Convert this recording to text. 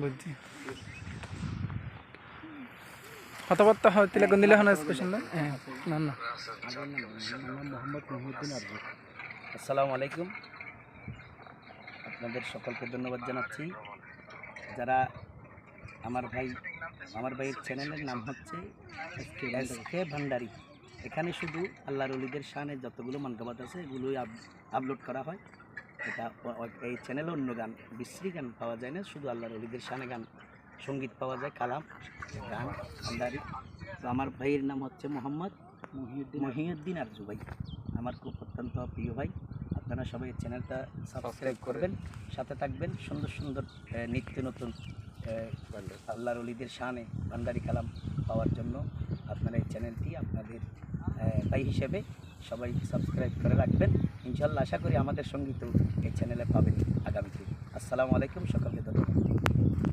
বুঝছি। কথাবার্তা হয় স্পেশাল হ্যাঁ না না মোহাম্মদ মহিউদ্দিন আসসালামু আলাইকুম। আপনাদের সকলকে ধন্যবাদ জানাচ্ছি। যারা আমার ভাই আমার ভাইয়ের চ্যানেলের নাম হচ্ছে এস কে ভান্ডারি। এখানে শুধু আল্লাহর অলিদের শানে যতগুলো মানকাবাদ আছে এগুলোই আপ- আপলোড করা হয়। এটা এই চ্যানেলে অন্য গান বিশ্রী গান পাওয়া যায় না শুধু আল্লাহর অলিদের শানে গান সংগীত পাওয়া যায় কালাম গান ভান্ডারি তো আমার ভাইয়ের নাম হচ্ছে মোহাম্মদ মহিউদ্দিন মহিউদ্দিন আরজু ভাই। আমার খুব অত্যন্ত প্রিয় ভাই। আপনারা সবাই চ্যানেলটা সাবস্ক্রাইব করবেন সাথে থাকবেন। সুন্দর সুন্দর নিত্য নতুন আল্লাহর অলিদের শানে ভান্ডারি কালাম পাওয়ার জন্য আপনারা এই চ্যানেলটি আপনাদের ভাই হিসেবে সবাই সাবস্ক্রাইব করে রাখবেন। ইনশাল্লাহ আশা করি আমাদের সংগীত এই চ্যানেলে পাবেন আগামীতে। আসসালামু আলাইকুম, সকলকে ধন্যবাদ।